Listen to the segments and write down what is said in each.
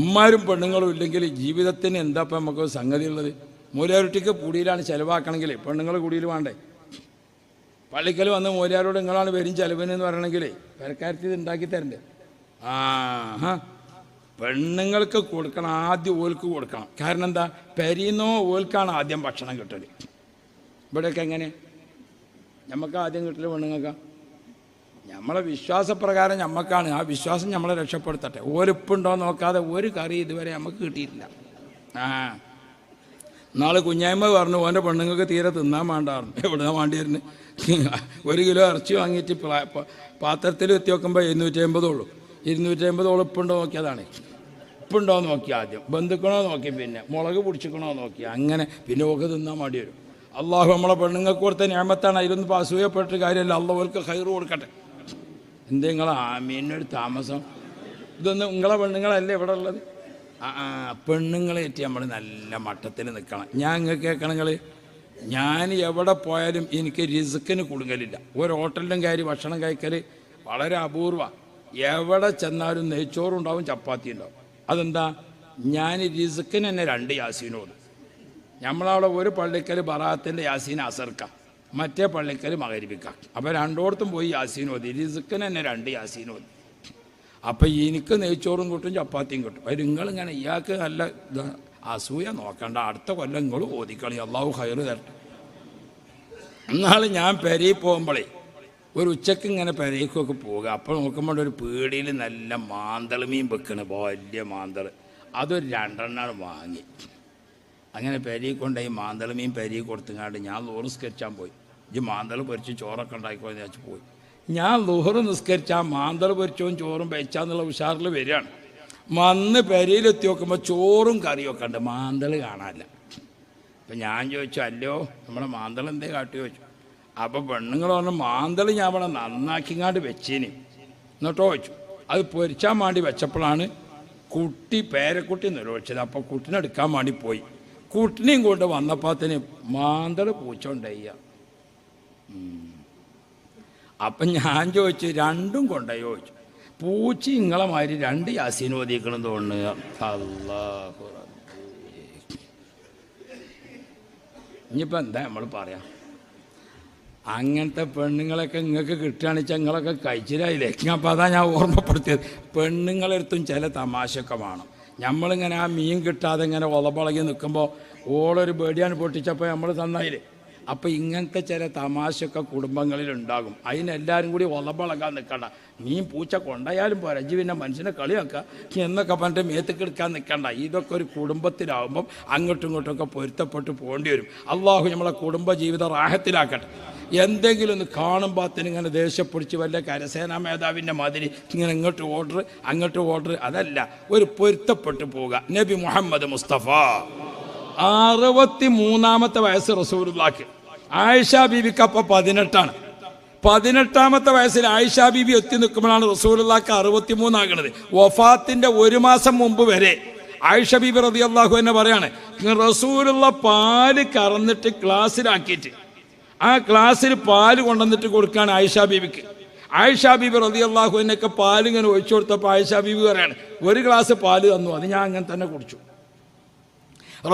ഉമ്മാരും പെണ്ണുങ്ങളും ഇല്ലെങ്കിൽ ജീവിതത്തിന് എന്താ ഇപ്പം നമുക്ക് സംഗതി ഉള്ളത് മൂലാരുട്ടിക്ക് കൂടിയിലാണ് ചിലവാക്കണമെങ്കിൽ പെണ്ണുങ്ങൾ കൂടിയിൽ വേണ്ടേ? പള്ളിക്കൽ വന്ന് മൂലാരോട് നിങ്ങളാണ് വരും ചിലവിന് എന്ന് പറയണമെങ്കിൽ പെരക്കാരത്തി ഇത് ഉണ്ടാക്കി തരണ്ടേ? ആ പെണ്ണുങ്ങൾക്ക് കൊടുക്കണം ആദ്യം ഓൽക്ക് കൊടുക്കണം. കാരണം എന്താ? പെരീന്നോ ഓൽക്കാണ് ആദ്യം ഭക്ഷണം കിട്ടൽ ഇവിടെയൊക്കെ എങ്ങനെ? നമുക്ക് ആദ്യം കിട്ടൽ പെണ്ണുങ്ങൾക്കാ. നമ്മളെ വിശ്വാസപ്രകാരം ഞമ്മക്കാണ്. ആ വിശ്വാസം നമ്മളെ രക്ഷപ്പെടുത്തട്ടെ. ഓരിപ്പുണ്ടോ നോക്കാതെ ഒരു കറി ഇതുവരെ നമുക്ക് കിട്ടിയിട്ടില്ല. ആ. നാളെ കുഞ്ഞായ്മ പറഞ്ഞു ഓന്റെ പെണ്ണുങ്ങൾക്ക് തീരെ തിന്നാൻ വേണ്ടായിരുന്നു എവിടെ വേണ്ടിയിരുന്നു ഒരു കിലോ ഇറച്ചി വാങ്ങിയിട്ട് പാത്രത്തിൽ എത്തി വെക്കുമ്പോൾ എഴുന്നൂറ്റി അമ്പതോളൂ ഇരുന്നൂറ്റി അമ്പതോളം ഉപ്പുണ്ടോ നോക്കിയതാണ്. ഉപ്പുണ്ടോ നോക്കി ആദ്യം. ബന്ധുക്കണോ നോക്കി പിന്നെ. മുളക് പിടിച്ചിക്കണോ നോക്കി. അങ്ങനെ പിന്നെ ഒക്കെ തിന്നാൻ വേണ്ടി വരും അള്ളാഹു നമ്മളെ പെണ്ണുങ്ങൾക്ക് കൊടുത്ത ഞാമത്താണ്. അതിലൊന്നും അസൂയപ്പെട്ട് കാര്യമല്ല. അള്ളാഹുവർക്ക് ഹൈറ് കൊടുക്കട്ടെ. എന്തേ നിങ്ങൾ ആമീനൊരു താമസം? ഇതൊന്നും നിങ്ങളെ പെണ്ണുങ്ങളല്ലേ ഇവിടെ ഉള്ളത്? ആ ആ പെണ്ണുങ്ങളെ ഏറ്റി നമ്മൾ നല്ല മട്ടത്തിൽ നിൽക്കണം ഞാൻ നിങ്ങൾക്ക് നിങ്ങൾ ഞാൻ എവിടെ പോയാലും എനിക്ക് റിസ്ക്കിന് കുടുങ്ങലില്ല ഒരു ഹോട്ടലിലും കയറി ഭക്ഷണം കഴിക്കൽ വളരെ അപൂർവ. എവിടെ ചെന്നാലും നെയ്ച്ചോറുണ്ടാവും ചപ്പാത്തി ഉണ്ടാവും അതെന്താ? ഞാൻ റിസ്ക്കിന് തന്നെ രണ്ട് യാസീനോട്. നമ്മളവിടെ ഒരു പള്ളിക്കൽ ബറാത്തിന്റെ യാസീൻ അസർക്ക. മറ്റേ പള്ളിക്കൽ മകരിപ്പിക്കാം അപ്പോൾ രണ്ടോടത്തും പോയി യാസീൻ ഓതി റിസുക്കിന് തന്നെ രണ്ട് യാസീൻ ഓതി അപ്പം എനിക്ക് നെയ്ച്ചോറും കിട്ടും ചപ്പാത്തിയും കിട്ടും. അത് നിങ്ങളിങ്ങനെ ഇയാൾക്ക് നല്ല അസൂയ നോക്കണ്ട. അടുത്ത കൊല്ലം നിങ്ങൾ ഓതിക്കളി. അള്ളാഹു ഹയർ തരട്ടെ. എന്നാൽ ഞാൻ പെരയിൽ പോകുമ്പോഴേ ഒരു ഉച്ചയ്ക്ക് ഇങ്ങനെ പെരയ്ക്കൊക്കെ പോകുക അപ്പോൾ നോക്കുമ്പോൾ ഒരു പീടിയിൽ നല്ല മാന്തൾ മീൻ വെക്കണ്. വലിയ മാന്തൾ അതൊരു രണ്ടെണ്ണം വാങ്ങി. അങ്ങനെ പെരിയിൽ കൊണ്ടുപോയി മാന്തളമീൻ പെരിയിൽ കൊടുത്തുങ്ങാണ്ട് ഞാൻ ലോറ് നിസ്കരിച്ചാൻ പോയി. ഈ മാന്തളം പൊരിച്ച് ചോറൊക്കെ ഉണ്ടാക്കിക്കോന്ന് വെച്ച് പോയി. ഞാൻ ലോഹറ് നിസ്കരിച്ചാൽ ആ മാന്തൾ പൊരിച്ചവും ചോറും വെച്ചാന്നുള്ള ഉഷാറിൽ വരികയാണ്. വന്ന് പെരയിലെത്തി നോക്കുമ്പോൾ ചോറും കറിയൊക്കെ ഉണ്ട്. മാന്തൾ കാണാനില്ല. അപ്പം ഞാൻ ചോദിച്ചു അല്ലോ നമ്മളെ മാന്തള എന്തേ കാട്ടി? ചോദിച്ചു. അപ്പോൾ പെണ്ണുങ്ങൾ പറഞ്ഞു മാന്തൾ ഞാൻ അവിടെ നന്നാക്കിങ്ങാണ്ട് വെച്ചേന്. എന്നിട്ടോ ചോദിച്ചു. അത് പൊരിച്ചാൻ വേണ്ടി വെച്ചപ്പോഴാണ് കുട്ടി പേരക്കുട്ടി നിരോധിച്ചത്. അപ്പോൾ കുട്ടിനെടുക്കാൻ വേണ്ടി പോയി. കുട്ടിനെയും കൊണ്ട് വന്നപ്പത്തിന് മാന്തള പൂച്ചോണ്ടയ്യ അപ്പം ഞാൻ ചോദിച്ചു രണ്ടും കൊണ്ടയോ ചോദിച്ചു. പൂച്ച ഇങ്ങളെ മാതിരി രണ്ട് യാസീനോദിക്കണം തോന്നുക അല്ലാഹു. ഇനിയിപ്പോൾ എന്താ നമ്മൾ പറയാം? അങ്ങനത്തെ പെണ്ണുങ്ങളൊക്കെ നിങ്ങൾക്ക് കിട്ടുകയാണെന്ന് വെച്ചാൽ നിങ്ങളൊക്കെ കഴിച്ചിലായില്ലേ? അതാ ഞാൻ ഓർമ്മപ്പെടുത്തിയത്. പെണ്ണുങ്ങളെടുത്തും ചില തമാശയൊക്കെ വേണം. നമ്മളിങ്ങനെ ആ മീൻ കിട്ടാതെ ഇങ്ങനെ ഒളപളകി നിൽക്കുമ്പോൾ ഓളൊരു ബേഡിയാണ് പൊട്ടിച്ചപ്പോൾ നമ്മൾ തന്നായില്ലേ? അപ്പോൾ ഇങ്ങനത്തെ ചില തമാശയൊക്കെ കുടുംബങ്ങളിൽ ഉണ്ടാകും. അതിനെല്ലാവരും കൂടി ഒളപളകാൻ നിൽക്കണ്ട. മീൻ പൂച്ച കൊണ്ടായാലും പോരാ. ജീവിന്റെ മനുഷ്യനെ കളിയാക്കുക എന്നൊക്കെ പറഞ്ഞിട്ട് മേത്തേക്ക് എടുക്കാൻ നിൽക്കണ്ട. ഇതൊക്കെ ഒരു കുടുംബത്തിലാവുമ്പം അങ്ങോട്ടും ഇങ്ങോട്ടും ഒക്കെ പൊരുത്തപ്പെട്ട് പോകേണ്ടി വരും. അള്ളാഹു നമ്മളെ കുടുംബ ജീവിതം റാഹത്തിലാക്കട്ടെ. എന്തെങ്കിലും ഒന്ന് കാണുമ്പോൾ തന്നെ ഇങ്ങനെ ദേഷ്യപ്പിടിച്ച് വല്ല കരസേനാ മേധാവിന്റെ മാതിരി ഇങ്ങനെ ഇങ്ങോട്ട് ഓർഡർ അങ്ങോട്ട് ഓർഡർ അതല്ല ഒരു പൊരുത്തപ്പെട്ടു പോവുക. നബി മുഹമ്മദ് മുസ്തഫ. അറുപത്തി മൂന്നാമത്തെ വയസ്സ് റസൂലുള്ളാക്ക് ആയിഷ ബിബിക്ക് അപ്പം പതിനെട്ടാണ്. പതിനെട്ടാമത്തെ വയസ്സിൽ ആയിഷ ബീബി എത്തി നിൽക്കുമ്പോഴാണ് റസൂലുള്ളാക്ക് അറുപത്തി മൂന്നാകണത് വഫാത്തിന്റെ ഒരു മാസം മുമ്പ് വരെ ആയിഷ ബീബി റതി അള്ളാഹു എന്നെ പറയാണ് റസൂലുള്ള പാൽ കറന്നിട്ട് ഗ്ലാസ്സിലാക്കിയിട്ട് ആ ക്ലാസ്സിൽ പാൽ കൊണ്ടുവന്നിട്ട് കൊടുക്കാൻ ആയിഷാ ബീബിക്ക് ആയിഷാ ബീബി റതി അള്ളാഹു എന്നൊക്കെ പാൽ ഒഴിച്ചു കൊടുത്തപ്പോൾ ആയിഷാ ബീബി പറയാണ് ഒരു ഗ്ലാസ് പാൽ തന്നു അത് ഞാൻ അങ്ങനെ തന്നെ കുടിച്ചു.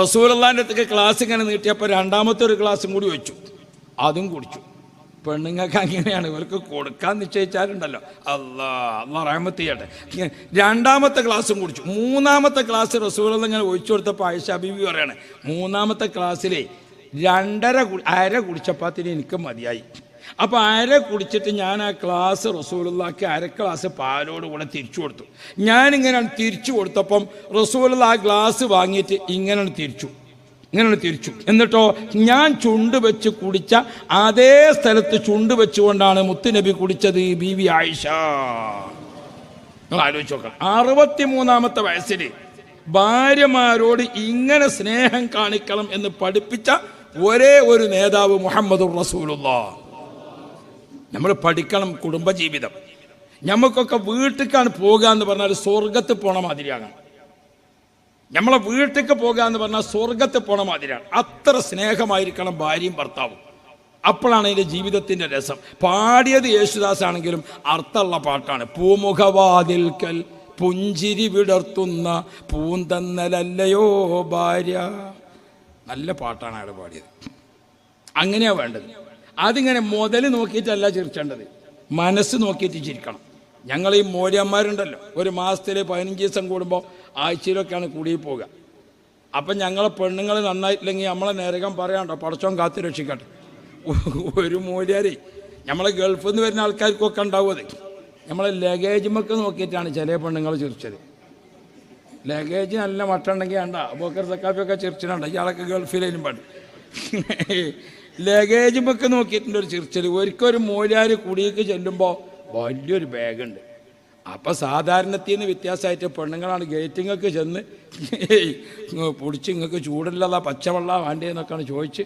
റസൂലല്ലാന്റെ അടുത്തേക്ക് ക്ലാസ് ഇങ്ങനെ നീട്ടിയപ്പോൾ രണ്ടാമത്തെ ഒരു ഗ്ലാസ്സും കൂടി വെച്ചു അതും കുടിച്ചു. പെണ്ണുങ്ങൾക്ക് അങ്ങനെയാണ് ഇവർക്ക് കൊടുക്കാൻ നിശ്ചയിച്ചാലുണ്ടല്ലോ. അല്ലാ അല്ലാ റഹമത്ത് ചെയ്യട്ടെ. രണ്ടാമത്തെ ക്ലാസ്സും കുടിച്ചു. മൂന്നാമത്തെ ക്ലാസ് റസൂലുള്ള ഇങ്ങനെ ഒഴിച്ചു കൊടുത്തപ്പോൾ ആയിഷ ബീബി പറയാണ് മൂന്നാമത്തെ ക്ലാസ്സിലെ രണ്ടര അര തന്നെ എനിക്ക് മതിയായി. അപ്പോൾ അര കുടിച്ചിട്ട് ഞാൻ ആ ക്ലാസ് റസൂലുള്ളാക്ക് അര ക്ലാസ് പാലോട് കൂടെ തിരിച്ചു കൊടുത്തു. ഞാനിങ്ങനെയാണ് തിരിച്ചു കൊടുത്തപ്പം റസൂലുള്ള ആ ഗ്ലാസ് വാങ്ങിയിട്ട് ഇങ്ങനെയാണ് തിരിച്ചു. ഇങ്ങനെയാണ് തിരിച്ചു. എന്നിട്ടോ ഞാൻ ചുണ്ട് വെച്ച് കുടിച്ച അതേ സ്ഥലത്ത് ചുണ്ട് വെച്ചുകൊണ്ടാണ് മുത്തുനബി കുടിച്ചത് ബി വി ആയിഷ. നിങ്ങൾ ആലോചിച്ച് നോക്കണം. അറുപത്തിമൂന്നാമത്തെ വയസ്സിൽ ഭാര്യമാരോട് ഇങ്ങനെ സ്നേഹം കാണിക്കണം എന്ന് പഠിപ്പിച്ച ഒരേ ഒരു നേതാവ് മുഹമ്മദ് റസൂലുള്ള. നമ്മൾ പഠിക്കണം കുടുംബജീവിതം. നമുക്കൊക്കെ വീട്ടിലേക്കാണ് പോകുക എന്ന് പറഞ്ഞാൽ സ്വർഗത്ത് പോണ മാതിരിയാകണം നമ്മളെ വീട്ടിലേക്ക് പോകുക എന്ന് പറഞ്ഞാൽ സ്വർഗത്ത് പോണ മാതിരിയാണ്. അത്ര സ്നേഹമായിരിക്കണം ഭാര്യയും ഭർത്താവും. അപ്പോഴാണ് എന്റെ ജീവിതത്തിന്റെ രസം. പാടിയത് യേശുദാസ് ആണെങ്കിലും അർത്ഥമുള്ള പാട്ടാണ്. പൂമുഖവാതിൽക്കൽ പുഞ്ചിരി വിടർത്തുന്ന പൂന്തന്നലല്ലയോ ഭാര്യ. നല്ല പാട്ടാണ് അയാൾ പാടിയത്. അങ്ങനെയാ വേണ്ടത്. അതിങ്ങനെ മുതൽ നോക്കിയിട്ടല്ല ചിരിച്ചേണ്ടത്. മനസ്സ് നോക്കിയിട്ട് ചിരിക്കണം. ഞങ്ങൾ ഈ മോര്യന്മാരുണ്ടല്ലോ. ഒരു മാസത്തിൽ പതിനഞ്ച് ദിവസം കൂടുമ്പോൾ ആഴ്ചയിലൊക്കെയാണ് കൂടി പോവുക. അപ്പം ഞങ്ങളെ പെണ്ണുങ്ങൾ നന്നായിട്ടില്ലെങ്കിൽ നമ്മളെ നേരകം പറയാണ്ടോ? പടച്ചോൻ കാത്തു രക്ഷിക്കട്ടെ. ഒരു മൂല്യാരെ നമ്മളെ ഗൾഫിൽ നിന്ന് വരുന്ന ആൾക്കാർക്കൊക്കെ ഉണ്ടാവും അത്. നമ്മളെ ലഗേജുമൊക്കെ നോക്കിയിട്ടാണ് ചില പെണ്ണുങ്ങൾ ചിരിച്ചത്. ലഗേജ് നല്ല മട്ടുണ്ടെങ്കിൽ വേണ്ട. ബോക്കർ സക്കാഫിയൊക്കെ ചിരിച്ചിട്ടുണ്ട്. ഇയാളൊക്കെ ഗൾഫിലായാലും പാടും. ലഗേജ് ബുക്ക് നോക്കിയിട്ടുണ്ട് ഒരു ചിരിച്ചൽ. ഒരിക്കലും മൂലാര് കുടിയേക്ക് ചെല്ലുമ്പോൾ വലിയൊരു ബാഗുണ്ട് അപ്പോൾ സാധാരണത്തിൽ നിന്ന് വ്യത്യാസമായിട്ട് പെണ്ണുങ്ങളാണ് ഗേറ്റിങ്ങൊക്കെ ചെന്ന് പൊടിച്ച് ഇങ്ങൾക്ക് ചൂടില്ലതാ പച്ചവെള്ള വേണ്ടതെന്നൊക്കെയാണ് ചോദിച്ച്.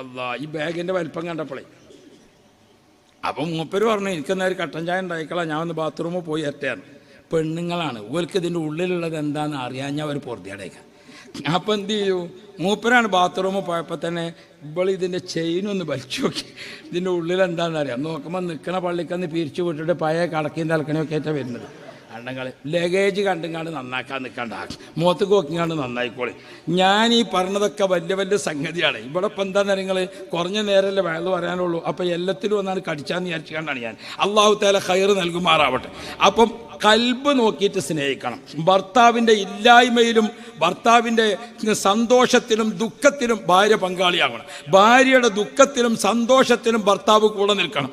അല്ലാ ഈ ബാഗിന്റെ വലിപ്പം കണ്ടപ്പോളേ. അപ്പം മൂപ്പര് പറഞ്ഞു എനിക്കെന്നാ ഒരു കട്ടൻ ചായ ഉണ്ടായിക്കളാം ഞാൻ ഒന്ന് ബാത്റൂമിൽ പോയി എത്താൻ പെണ്ണുങ്ങളാണ്. ഓർക്ക് ഇതിന്റെ ഉള്ളിലുള്ളത് എന്താണെന്ന് ഞാൻ ഒരു പൊറുതിയടേക്കാം. അപ്പം എന്ത് ചെയ്യൂ? മൂപ്പരാണ് ബാത്റൂമിൽ പോയപ്പോൾ തന്നെ ഇവൾ ഇതിന്റെ ചെയിനൊന്ന് വലിച്ചു നോക്കി. ഇതിന്റെ ഉള്ളിൽ എന്താണെന്ന് അറിയാം. നോക്കുമ്പോൾ നിൽക്കണ പള്ളിക്കന്ന് പിരിച്ചു വിട്ടിട്ട് പഴയ കടക്കിയും തലക്കണിയൊക്കെ ആയിട്ടാണ് വരുന്നത്. കണ്ടങ്ങൾ ലഗേജ് കണ്ടുങ്ങാണ്ട് നന്നാക്കാൻ നിൽക്കണ്ട മുഖത്ത് നോക്കിങ്ങാണ്ട് നന്നായിക്കോളി. ഞാൻ ഈ പറഞ്ഞതൊക്കെ വലിയ വലിയ സംഗതിയാണ്. ഇവിടെ ഇപ്പം എന്താ നിങ്ങൾ കുറഞ്ഞ നേരമല്ലേ വയൽ പറയാനുള്ളൂ അപ്പോൾ എല്ലാത്തിലും ഒന്നാണ് കടിച്ചാന്ന് വിചാരിച്ചു കണ്ടാണ് ഞാൻ. അള്ളാഹു തല ഹയർ നൽകുമാറാവട്ടെ. അപ്പം കൽബ് നോക്കിയിട്ട് സ്നേഹിക്കണം. ഭർത്താവിന്റെ ഇല്ലായ്മയിലും ഭർത്താവിന്റെ സന്തോഷത്തിലും ദുഃഖത്തിലും ഭാര്യ പങ്കാളിയാകണം. ഭാര്യയുടെ ദുഃഖത്തിലും സന്തോഷത്തിലും ഭർത്താവ് കൂടെ നിൽക്കണം.